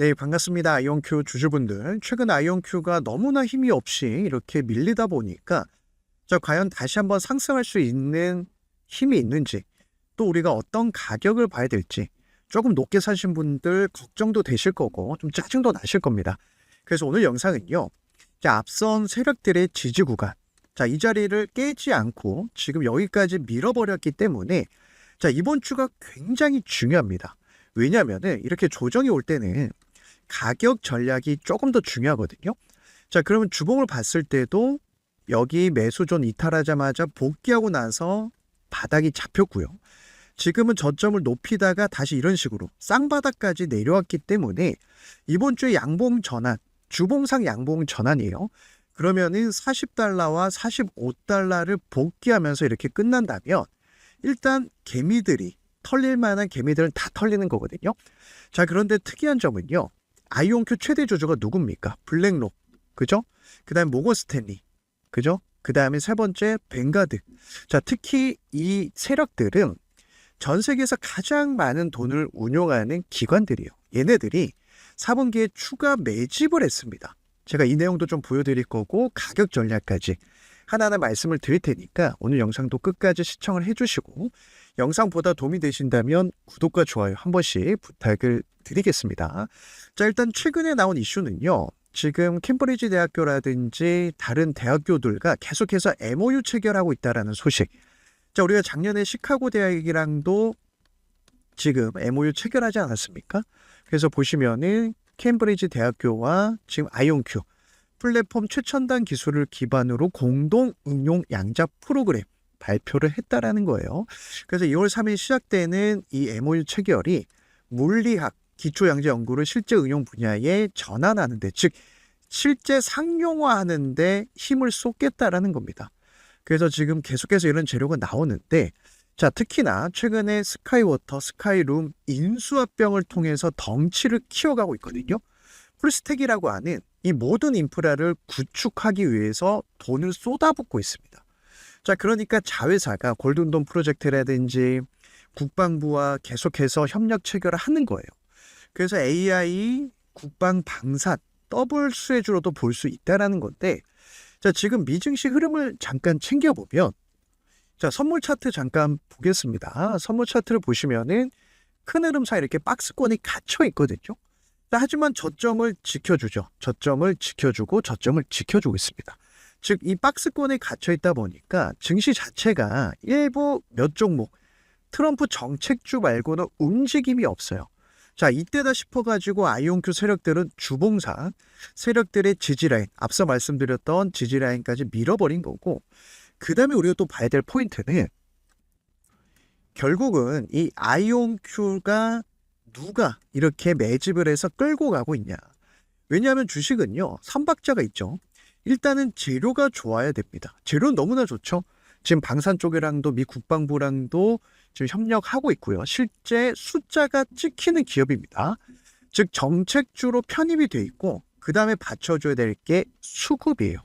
네, 반갑습니다. 아이온큐 주주분들. 최근 아이온큐가 너무나 힘이 없이 이렇게 밀리다 보니까 자, 과연 다시 한번 상승할 수 있는 힘이 있는지 또 우리가 어떤 가격을 봐야 될지 조금 높게 사신 분들 걱정도 되실 거고 좀 짜증도 나실 겁니다. 그래서 오늘 영상은요. 자, 앞선 세력들의 지지 구간. 자, 이 자리를 깨지 않고 지금 여기까지 밀어버렸기 때문에 자, 이번 주가 굉장히 중요합니다. 왜냐하면은 이렇게 조정이 올 때는 가격 전략이 조금 더 중요하거든요. 자, 그러면 주봉을 봤을 때도 여기 매수존 이탈하자마자 복귀하고 나서 바닥이 잡혔고요. 지금은 저점을 높이다가 다시 이런 식으로 쌍바닥까지 내려왔기 때문에 이번 주에 양봉 전환, 주봉상 양봉 전환이에요. 그러면은 40달러와 45달러를 복귀하면서 이렇게 끝난다면 일단 개미들이 털릴 만한 개미들은 다 털리는 거거든요. 자, 그런데 특이한 점은요. 아이온큐 최대 주주가 누굽니까? 블랙록. 그죠? 그 다음에 모건 스탠리. 그죠? 그 다음에 세 번째 뱅가드. 자, 특히 이 세력들은 전 세계에서 가장 많은 돈을 운용하는 기관들이에요. 얘네들이 4분기에 추가 매집을 했습니다. 제가 이 내용도 좀 보여드릴 거고 가격 전략까지 하나하나 말씀을 드릴 테니까 오늘 영상도 끝까지 시청을 해주시고 영상보다 도움이 되신다면 구독과 좋아요 한 번씩 부탁을 드리겠습니다. 자, 일단 최근에 나온 이슈는요. 지금 캠브리지 대학교라든지 다른 대학교들과 계속해서 MOU 체결하고 있다라는 소식. 자, 우리가 작년에 시카고 대학이랑도 지금 MOU 체결하지 않았습니까? 그래서 보시면은 캠브리지 대학교와 지금 아이온큐 플랫폼 최첨단 기술을 기반으로 공동 응용 양자 프로그램 발표를 했다라는 거예요. 그래서 2월 3일 시작되는 이 MOU 체결이 물리학 기초 양자 연구를 실제 응용 분야에 전환하는데 즉 실제 상용화하는데 힘을 쏟겠다라는 겁니다. 그래서 지금 계속해서 이런 재료가 나오는데 자 특히나 최근에 스카이워터, 스카이룸 인수합병을 통해서 덩치를 키워가고 있거든요. 풀스택이라고 하는 이 모든 인프라를 구축하기 위해서 돈을 쏟아붓고 있습니다. 자, 그러니까 자회사가 골든돈 프로젝트라든지 국방부와 계속해서 협력 체결을 하는 거예요. 그래서 AI, 국방, 방산, 더블 수혜주로도 볼 수 있다라는 건데, 자, 지금 미증시 흐름을 잠깐 챙겨 보면, 자, 선물 차트 잠깐 보겠습니다. 선물 차트를 보시면은 큰 흐름 사이 이렇게 박스권이 갇혀 있거든요. 자, 하지만 저점을 지켜주죠. 저점을 지켜주고 저점을 지켜주고 있습니다. 즉, 이 박스권에 갇혀 있다 보니까 증시 자체가 일부 몇 종목, 트럼프 정책주 말고는 움직임이 없어요. 자, 이때다 싶어가지고 아이온큐 세력들은 주봉상 세력들의 지지라인, 앞서 말씀드렸던 지지라인까지 밀어버린 거고, 그 다음에 우리가 또 봐야 될 포인트는 결국은 이 아이온큐가 누가 이렇게 매집을 해서 끌고 가고 있냐. 왜냐하면 주식은요, 삼박자가 있죠. 일단은 재료가 좋아야 됩니다. 재료는 너무나 좋죠. 지금 방산 쪽이랑도 미 국방부랑도 지금 협력하고 있고요. 실제 숫자가 찍히는 기업입니다. 즉 정책주로 편입이 돼 있고 그 다음에 받쳐줘야 될 게 수급이에요.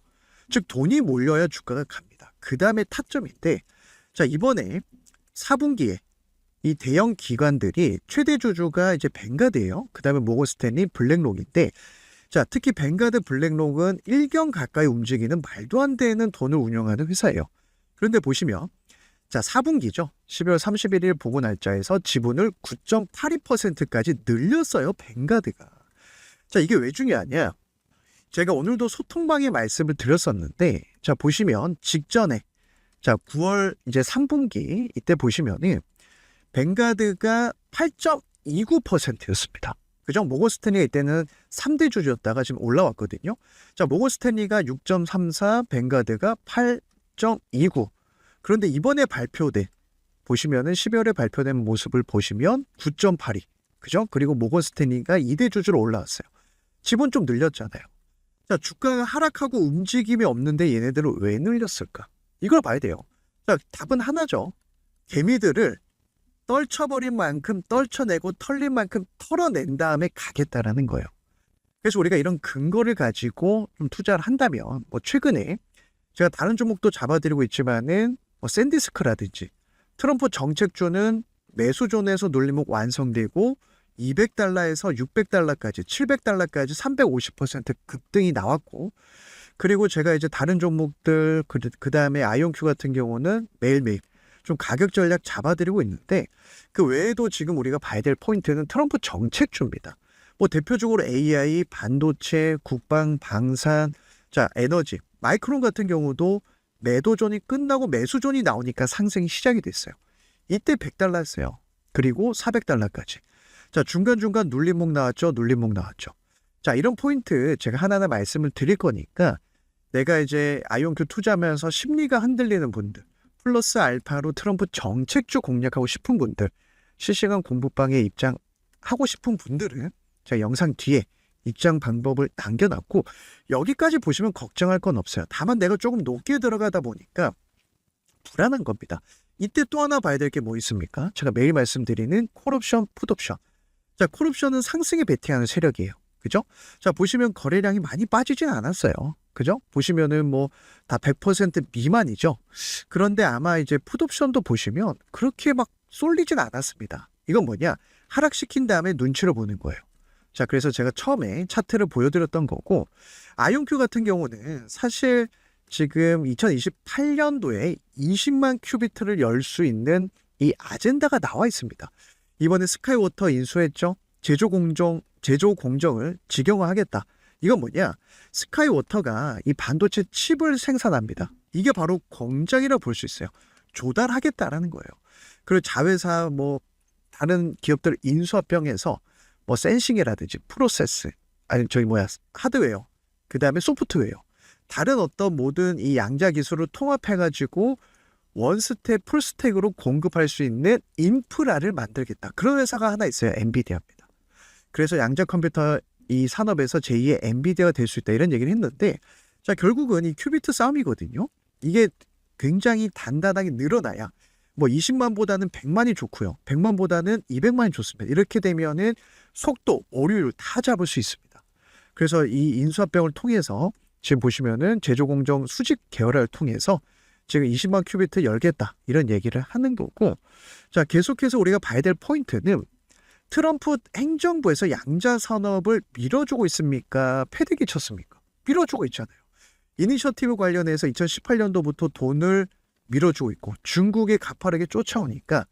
즉 돈이 몰려야 주가가 갑니다. 그 다음에 타점인데 자 이번에 4분기에 이 대형 기관들이 최대 주주가 이제 뱅가드예요. 그 다음에 모건스탠리, 블랙록인데 자 특히 뱅가드, 블랙록은 1경 가까이 움직이는 말도 안 되는 돈을 운영하는 회사예요. 그런데 보시면 자 4분기죠. 12월 31일 보고 날짜에서 지분을 9.82%까지 늘렸어요. 뱅가드가. 자 이게 왜 중요하냐? 제가 오늘도 소통방에 말씀을 드렸었는데 자 보시면 직전에 자 9월 이제 3분기 이때 보시면은 뱅가드가 8.29%였습니다. 그죠? 모건 스탠리가 이때는 3대 주주였다가 지금 올라왔거든요. 자, 모건 스탠리가 6.34, 뱅가드가 8.29. 그런데 이번에 발표된 보시면은 12월에 발표된 모습을 보시면 9.82. 그죠? 그리고 모건 스탠리가 2대 주주로 올라왔어요. 지분 좀 늘렸잖아요. 자, 주가가 하락하고 움직임이 없는데 얘네들은 왜 늘렸을까? 이걸 봐야 돼요. 자, 답은 하나죠. 개미들을 떨쳐버린 만큼 떨쳐내고 털린 만큼 털어낸 다음에 가겠다라는 거예요. 그래서 우리가 이런 근거를 가지고 좀 투자를 한다면 뭐 최근에 제가 다른 종목도 잡아드리고 있지만은 뭐 샌디스크라든지 트럼프 정책주는 매수존에서 눌림목 완성되고 200달러에서 600달러까지, 700달러까지 350% 급등이 나왔고, 그리고 제가 이제 다른 종목들, 그, 그 다음에 아이온큐 같은 경우는 매일매일 좀 가격 전략 잡아드리고 있는데, 그 외에도 지금 우리가 봐야 될 포인트는 트럼프 정책주입니다. 뭐 대표적으로 AI, 반도체, 국방, 방산, 자, 에너지, 마이크론 같은 경우도 매도존이 끝나고 매수존이 나오니까 상승이 시작이 됐어요. 이때 100달러였어요. 그리고 400달러까지. 자, 중간중간 눌림목 나왔죠. 눌림목 나왔죠. 자, 이런 포인트 제가 하나하나 말씀을 드릴 거니까 내가 이제 아이온큐 투자하면서 심리가 흔들리는 분들, 플러스 알파로 트럼프 정책주 공략하고 싶은 분들, 실시간 공부방에 입장하고 싶은 분들은 제가 영상 뒤에 입장 방법을 남겨놨고 여기까지 보시면 걱정할 건 없어요. 다만 내가 조금 높게 들어가다 보니까 불안한 겁니다. 이때 또 하나 봐야 될 게 뭐 있습니까? 제가 매일 말씀드리는 콜옵션, 풋옵션. 자, 콜옵션은 상승에 베팅하는 세력이에요. 그죠? 자, 보시면 거래량이 많이 빠지진 않았어요. 그죠? 보시면은 뭐 다 100% 미만이죠. 그런데 아마 이제 풋옵션도 보시면 그렇게 막 쏠리진 않았습니다. 이건 뭐냐? 하락시킨 다음에 눈치를 보는 거예요. 자, 그래서 제가 처음에 차트를 보여드렸던 거고, 아이온큐 같은 경우는 사실 지금 2028년도에 20만 큐비트를 열 수 있는 이 아젠다가 나와 있습니다. 이번에 스카이워터 인수했죠. 제조 공정 제조 공정을 직영화하겠다. 이건 뭐냐? 스카이워터가 이 반도체 칩을 생산합니다. 이게 바로 공장이라 볼 수 있어요. 조달하겠다라는 거예요. 그리고 자회사 뭐 다른 기업들 인수합병해서 뭐 센싱이라든지 프로세스 아니 저희 뭐야 하드웨어 그 다음에 소프트웨어 다른 어떤 모든 이 양자 기술을 통합해가지고 원스텝, 풀스택으로 공급할 수 있는 인프라를 만들겠다. 그런 회사가 하나 있어요. 엔비디아입니다. 그래서 양자 컴퓨터 이 산업에서 제2의 엔비디아가 될 수 있다. 이런 얘기를 했는데 자 결국은 이 큐비트 싸움이거든요. 이게 굉장히 단단하게 늘어나야 뭐 20만보다는 100만이 좋고요. 100만보다는 200만이 좋습니다. 이렇게 되면은 속도, 오류율 다 잡을 수 있습니다. 그래서 이 인수합병을 통해서 지금 보시면은 제조공정 수직 계열화를 통해서 지금 20만 큐비트 열겠다 이런 얘기를 하는 거고 자 계속해서 우리가 봐야 될 포인트는 트럼프 행정부에서 양자 산업을 밀어주고 있습니까? 패대기 쳤습니까? 밀어주고 있잖아요. 이니셔티브 관련해서 2018년도부터 돈을 밀어주고 있고 중국에 가파르게 쫓아오니까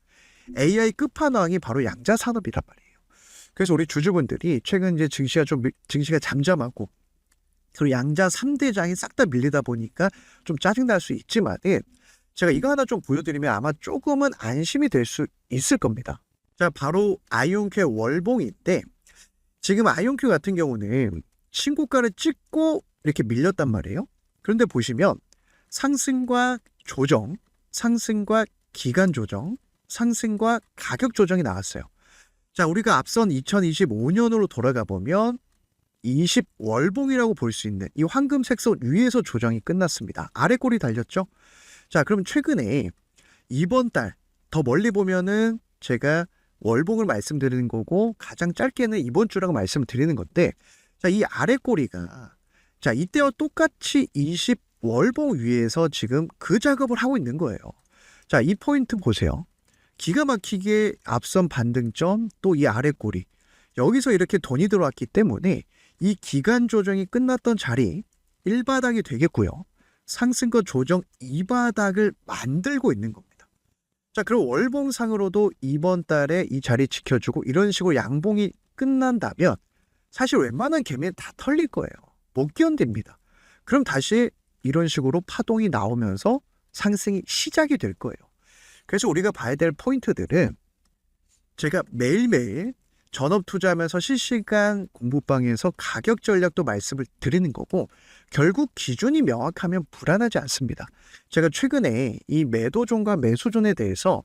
AI 끝판왕이 바로 양자 산업이란 말이에요. 그래서 우리 주주분들이 최근 이제 증시가 좀 밀- 증시가 잠잠하고 그리고 양자 3대장이 싹 다 밀리다 보니까 좀 짜증날 수 있지만 제가 이거 하나 좀 보여드리면 아마 조금은 안심이 될 수 있을 겁니다. 자, 바로 아이온큐의 월봉인데 지금 아이온큐 같은 경우는 신고가를 찍고 이렇게 밀렸단 말이에요. 그런데 보시면 상승과 조정, 상승과 기간 조정, 상승과 가격 조정이 나왔어요. 자, 우리가 앞선 2025년으로 돌아가 보면 20월봉이라고 볼 수 있는 이 황금색 선 위에서 조정이 끝났습니다. 아래 꼬리 달렸죠? 자, 그럼 최근에 이번 달 더 멀리 보면은 제가 월봉을 말씀드리는 거고 가장 짧게는 이번 주라고 말씀을 드리는 건데 자, 이 아래 꼬리가 자, 이때와 똑같이 20 월봉 위에서 지금 그 작업을 하고 있는 거예요. 자, 이 포인트 보세요. 기가 막히게 앞선 반등점 또 이 아래 꼬리 여기서 이렇게 돈이 들어왔기 때문에 이 기간 조정이 끝났던 자리 1바닥이 되겠고요. 상승과 조정 2바닥을 만들고 있는 겁니다. 자, 그럼 월봉상으로도 이번 달에 이 자리 지켜주고 이런 식으로 양봉이 끝난다면 사실 웬만한 개미는 다 털릴 거예요. 못 견딥니다. 그럼 다시 이런 식으로 파동이 나오면서 상승이 시작이 될 거예요. 그래서 우리가 봐야 될 포인트들은 제가 매일매일 전업 투자하면서 실시간 공부방에서 가격 전략도 말씀을 드리는 거고 결국 기준이 명확하면 불안하지 않습니다. 제가 최근에 이 매도존과 매수존에 대해서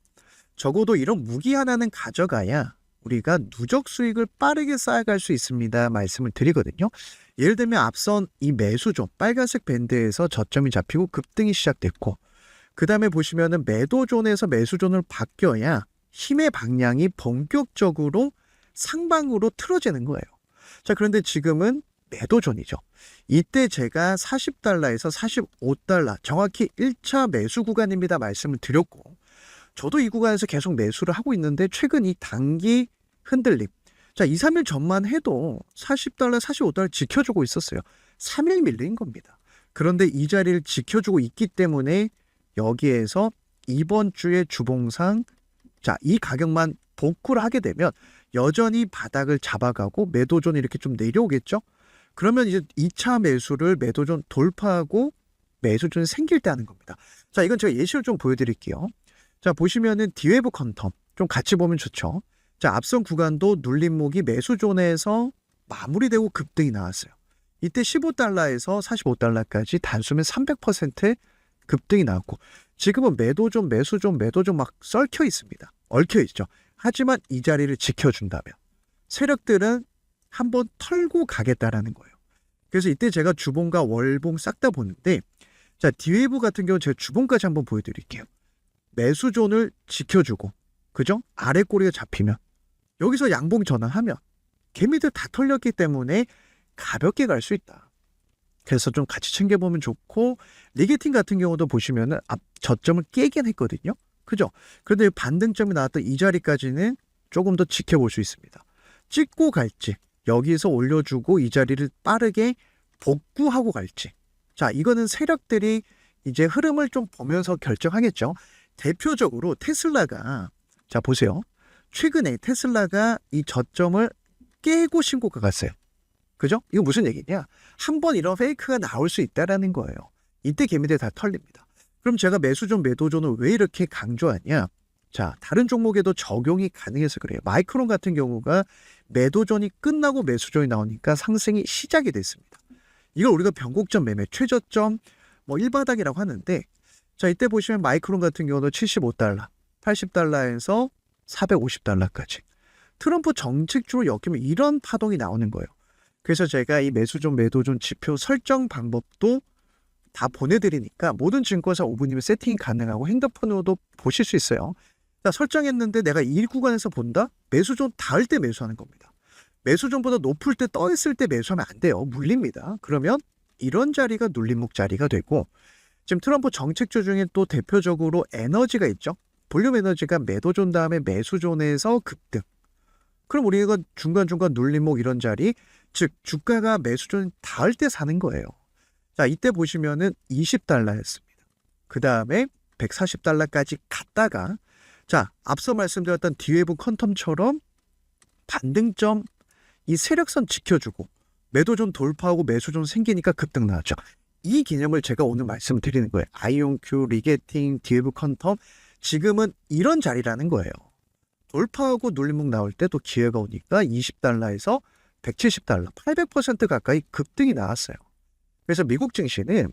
적어도 이런 무기 하나는 가져가야 우리가 누적 수익을 빠르게 쌓아갈 수 있습니다. 말씀을 드리거든요. 예를 들면 앞선 이 매수존 빨간색 밴드에서 저점이 잡히고 급등이 시작됐고 그 다음에 보시면은 매도존에서 매수존을 바뀌어야 힘의 방향이 본격적으로 상방으로 틀어지는 거예요. 자, 그런데 지금은 매도존이죠. 이때 제가 40달러에서 45달러, 정확히 1차 매수 구간입니다. 말씀을 드렸고, 저도 이 구간에서 계속 매수를 하고 있는데, 최근 이 단기 흔들림, 자, 2, 3일 전만 해도 40달러, 45달러 지켜주고 있었어요. 3일 밀린 겁니다. 그런데 이 자리를 지켜주고 있기 때문에 여기에서 이번 주에 주봉상 자, 이 가격만 복구를 하게 되면 여전히 바닥을 잡아가고 매도존 이렇게 좀 내려오겠죠? 그러면 이제 2차 매수를 매도존 돌파하고 매수존이 생길 때 하는 겁니다. 자, 이건 제가 예시를 좀 보여드릴게요. 자, 보시면은 디웨브 컨텀 좀 같이 보면 좋죠. 자, 앞선 구간도 눌림목이 매수존에서 마무리되고 급등이 나왔어요. 이때 15달러에서 45달러까지 단숨에 300% 급등이 나왔고 지금은 매도존, 매수존, 매도존 막 썰켜 있습니다. 얽혀 있죠. 하지만 이 자리를 지켜준다면 세력들은 한번 털고 가겠다라는 거예요. 그래서 이때 제가 주봉과 월봉 싹 다 보는데 자 디웨이브 같은 경우 제가 주봉까지 한번 보여드릴게요. 매수존을 지켜주고 그죠? 아래 꼬리가 잡히면 여기서 양봉 전환하면 개미들 다 털렸기 때문에 가볍게 갈 수 있다. 그래서 좀 같이 챙겨보면 좋고 리게팅 같은 경우도 보시면은 앞 저점을 깨긴 했거든요. 그죠? 그런데 반등점이 나왔던 이 자리까지는 조금 더 지켜볼 수 있습니다. 찍고 갈지 여기서 올려주고 이 자리를 빠르게 복구하고 갈지 자 이거는 세력들이 이제 흐름을 좀 보면서 결정하겠죠. 대표적으로 테슬라가 자 보세요. 최근에 테슬라가 이 저점을 깨고 신고가 갔어요. 그죠? 이거 무슨 얘기냐? 한 번 이런 페이크가 나올 수 있다라는 거예요. 이때 개미들 다 털립니다. 그럼 제가 매수존, 매도 존을 왜 이렇게 강조하냐? 자, 다른 종목에도 적용이 가능해서 그래요. 마이크론 같은 경우가 매도존이 끝나고 매수존이 나오니까 상승이 시작이 됐습니다. 이걸 우리가 변곡점 매매, 최저점, 뭐 일바닥이라고 하는데, 자, 이때 보시면 마이크론 같은 경우도 75달러, 80달러에서 450달러까지. 트럼프 정책주로 엮이면 이런 파동이 나오는 거예요. 그래서 제가 이 매수존, 매도존 지표 설정 방법도 다 보내드리니까 모든 증권사 5분이면 세팅이 가능하고 핸드폰으로도 보실 수 있어요. 자, 설정했는데 내가 이 구간에서 본다? 매수존 닿을 때 매수하는 겁니다. 매수존보다 높을 때 떠 있을 때 매수하면 안 돼요. 물립니다. 그러면 이런 자리가 눌림목 자리가 되고 지금 트럼프 정책주 중에 또 대표적으로 에너지가 있죠. 볼륨 에너지가 매도존 다음에 매수존에서 급등. 그럼 우리가 중간중간 눌림목 이런 자리, 즉 주가가 매수존 닿을 때 사는 거예요. 자, 이때 보시면은 20달러였습니다. 그 다음에 140달러까지 갔다가 자, 앞서 말씀드렸던 디웨브 컨텀처럼 반등점 이 세력선 지켜주고 매도존 돌파하고 매수존 생기니까 급등 나왔죠. 이 개념을 제가 오늘 말씀드리는 거예요. 아이온큐, 리게팅, 디웨브 컨텀 지금은 이런 자리라는 거예요. 돌파하고 눌림목 나올 때 또 기회가 오니까 20달러에서 170달러, 800% 가까이 급등이 나왔어요. 그래서 미국 증시는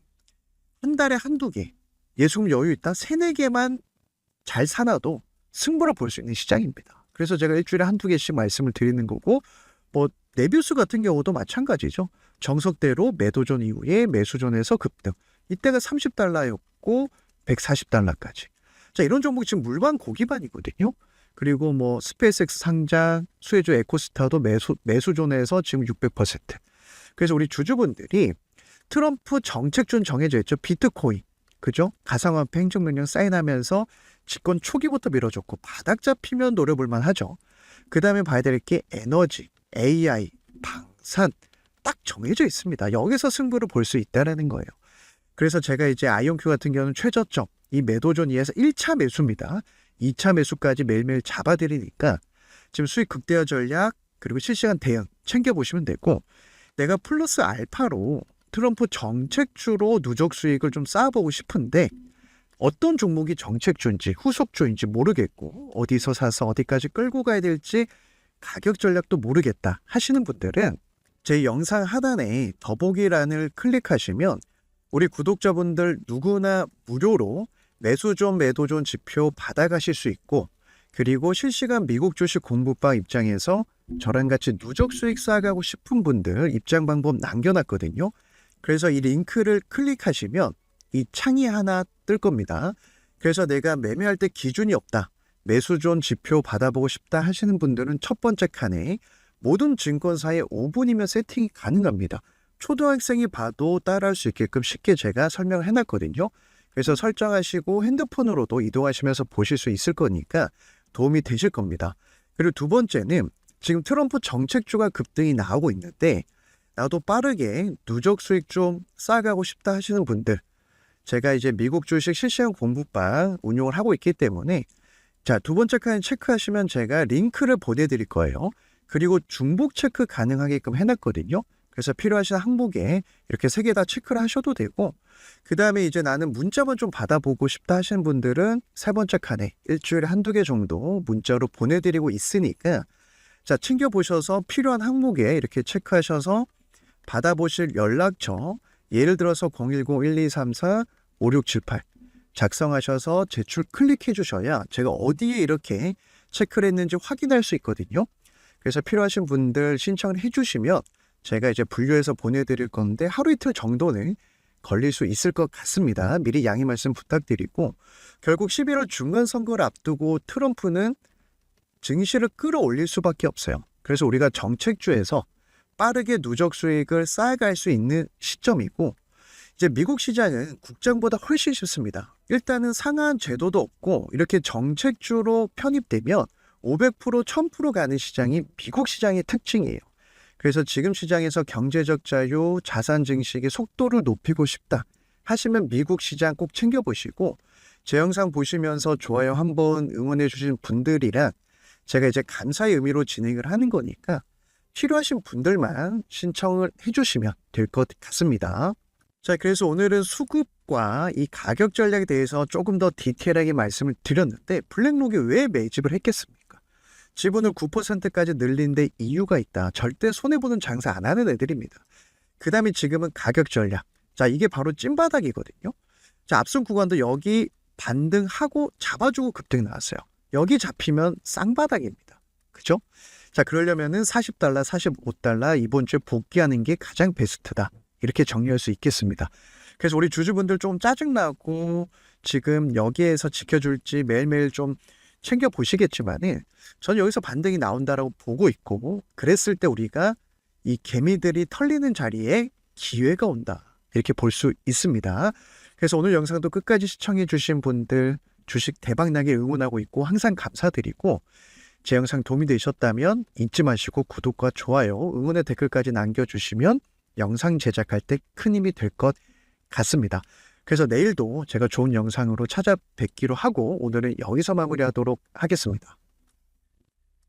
한 달에 한두 개, 예수금 여유 있다 세네 개만 잘 사놔도 승부를 볼수 있는 시장입니다. 그래서 제가 일주일에 한두 개씩 말씀을 드리는 거고, 뭐, 네비우스 같은 경우도 마찬가지죠. 정석대로 매도존 이후에 매수존에서 급등. 이때가 30달러였고, 140달러까지. 자, 이런 종목이 지금 물반 고기반이거든요. 그리고 뭐, 스페이스X 상장, 수혜주 에코스타도 매수, 매수존에서 지금 600%. 그래서 우리 주주분들이 트럼프 정책준 정해져 있죠. 비트코인. 그죠? 가상화폐 행정명령 사인하면서 집권 초기부터 밀어줬고 바닥 잡히면 노려볼 만 하죠. 그 다음에 봐야 될 게 에너지, AI, 방산 딱 정해져 있습니다. 여기서 승부를 볼 수 있다라는 거예요. 그래서 제가 이제 아이온큐 같은 경우는 최저점 이 매도존 이에서 1차 매수입니다. 2차 매수까지 매일매일 잡아드리니까 지금 수익 극대화 전략 그리고 실시간 대응 챙겨보시면 되고 내가 플러스 알파로 트럼프 정책주로 누적 수익을 좀 쌓아보고 싶은데 어떤 종목이 정책주인지 후속주인지 모르겠고 어디서 사서 어디까지 끌고 가야 될지 가격 전략도 모르겠다 하시는 분들은 제 영상 하단에 더보기란을 클릭하시면 우리 구독자분들 누구나 무료로 매수존 매도존 지표 받아가실 수 있고 그리고 실시간 미국 주식 공부방 입장에서 저랑 같이 누적 수익 쌓아가고 싶은 분들 입장 방법 남겨놨거든요. 그래서 이 링크를 클릭하시면 이 창이 하나 뜰 겁니다. 그래서 내가 매매할 때 기준이 없다. 매수존 지표 받아보고 싶다 하시는 분들은 첫 번째 칸에 모든 증권사에 5분이면 세팅이 가능합니다. 초등학생이 봐도 따라할 수 있게끔 쉽게 제가 설명을 해놨거든요. 그래서 설정하시고 핸드폰으로도 이동하시면서 보실 수 있을 거니까 도움이 되실 겁니다. 그리고 두 번째는 지금 트럼프 정책주가 급등이 나오고 있는데 나도 빠르게 누적 수익 좀 쌓아가고 싶다 하시는 분들 제가 이제 미국 주식 실시간 공부방 운용을 하고 있기 때문에 자, 두 번째 칸 체크하시면 제가 링크를 보내드릴 거예요. 그리고 중복 체크 가능하게끔 해놨거든요. 그래서 필요하신 항목에 이렇게 세 개 다 체크를 하셔도 되고, 그 다음에 이제 나는 문자만 좀 받아보고 싶다 하시는 분들은 세 번째 칸에 일주일에 한두 개 정도 문자로 보내드리고 있으니까, 자, 챙겨보셔서 필요한 항목에 이렇게 체크하셔서 받아보실 연락처, 예를 들어서 010-1234-5678 작성하셔서 제출 클릭해 주셔야 제가 어디에 이렇게 체크를 했는지 확인할 수 있거든요. 그래서 필요하신 분들 신청을 해 주시면 제가 이제 분류해서 보내드릴 건데 하루 이틀 정도는 걸릴 수 있을 것 같습니다. 미리 양해 말씀 부탁드리고 결국 11월 중간 선거를 앞두고 트럼프는 증시를 끌어올릴 수밖에 없어요. 그래서 우리가 정책주에서 빠르게 누적 수익을 쌓아갈 수 있는 시점이고 이제 미국 시장은 국장보다 훨씬 쉽습니다. 일단은 상한 제도도 없고 이렇게 정책주로 편입되면 500% 1000% 가는 시장이 미국 시장의 특징이에요. 그래서 지금 시장에서 경제적 자유, 자산 증식의 속도를 높이고 싶다 하시면 미국 시장 꼭 챙겨보시고 제 영상 보시면서 좋아요 한번 응원해 주신 분들이랑 제가 이제 감사의 의미로 진행을 하는 거니까 필요하신 분들만 신청을 해주시면 될 것 같습니다. 자, 그래서 오늘은 수급과 이 가격 전략에 대해서 조금 더 디테일하게 말씀을 드렸는데 블랙록이 왜 매집을 했겠습니까? 지분을 9%까지 늘린 데 이유가 있다. 절대 손해보는 장사 안 하는 애들입니다. 그 다음에 지금은 가격 전략. 자, 이게 바로 찐바닥이거든요. 자, 앞선 구간도 여기 반등하고 잡아주고 급등 나왔어요. 여기 잡히면 쌍바닥입니다. 그죠? 자, 그러려면은 40달러, 45달러 이번 주에 복귀하는 게 가장 베스트다. 이렇게 정리할 수 있겠습니다. 그래서 우리 주주분들 좀 짜증나고 지금 여기에서 지켜줄지 매일매일 좀 챙겨 보시겠지만은 전 여기서 반등이 나온다라고 보고 있고 그랬을 때 우리가 이 개미들이 털리는 자리에 기회가 온다. 이렇게 볼 수 있습니다. 그래서 오늘 영상도 끝까지 시청해 주신 분들 주식 대박나게 응원하고 있고 항상 감사드리고 제 영상 도움이 되셨다면 잊지 마시고 구독과 좋아요, 응원의 댓글까지 남겨주시면 영상 제작할 때 큰 힘이 될 것 같습니다. 그래서 내일도 제가 좋은 영상으로 찾아뵙기로 하고 오늘은 여기서 마무리하도록 하겠습니다.